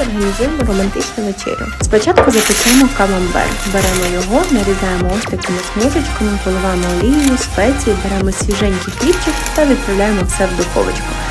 організуємо романтичну вечерю. Спочатку запечемо камамбер. Беремо його, нарізаємо ось такими смужечками, поливаємо олією, спеції, беремо свіженький хлібчик та відправляємо все в духовочку.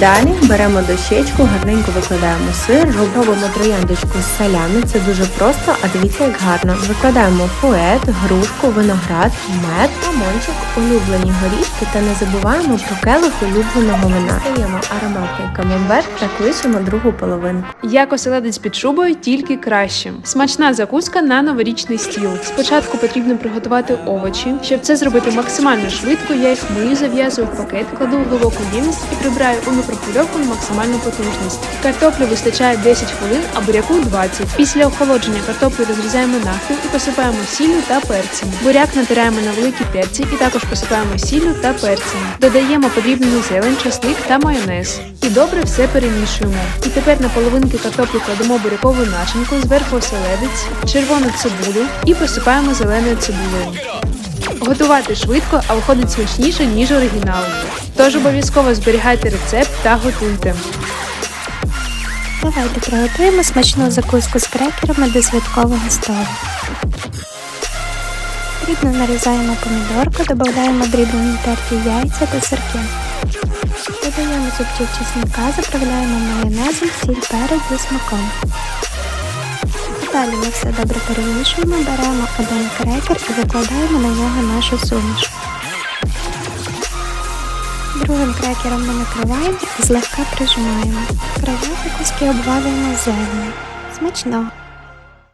Далі беремо дощечку, гарненько викладаємо сир, робимо трояндочку з салями. Це дуже просто, а дивіться, як гарно. Викладаємо фует, грушку, виноград, мед, лимончик, улюблені горішки та не забуваємо про келих улюбленого вина. Даємо ароматний камамбер та кличемо другу половинку. Як оселедець під шубою, тільки краще. Смачна закуска на новорічний стіл. Спочатку потрібно приготувати овочі. Щоб це зробити максимально швидко, я їх мию, зав'язую в пакет, кладу в глибоку ємність і прибираю у мікрохвильовку на максимальну потужність. Картоплю вистачає 10 хвилин, а буряку 20. Після охолодження картоплю розрізаємо навпіл і посипаємо сіллю та перцем. Буряк натираємо на великі терці і також посипаємо сіллю та перцем. Додаємо подрібнену зелень, часник та майонез. І добре все перемішуємо. І тепер на половинки картоплі кладемо бурякову начинку, зверху оселедець, червону цибулю і посипаємо зеленою цибулею. Готувати швидко, а виходить смачніше, ніж оригінал. Тож обов'язково зберігайте рецепт та готуйте. Давайте приготуємо смачну закуску з крекерами до святкового столу. Дрібно нарізаємо помідорку, додаємо дрібно натерті яйця та сирки. Додаємо зубчик чесника, заправляємо майонезом, сіль перець зі смаком. Далі ми все добре перемішуємо, беремо один крекер і викладаємо на нього нашу суміш. Другим крекером ми накриваємо і злегка прижимаємо. Края куски обвалюємо землю. Смачного!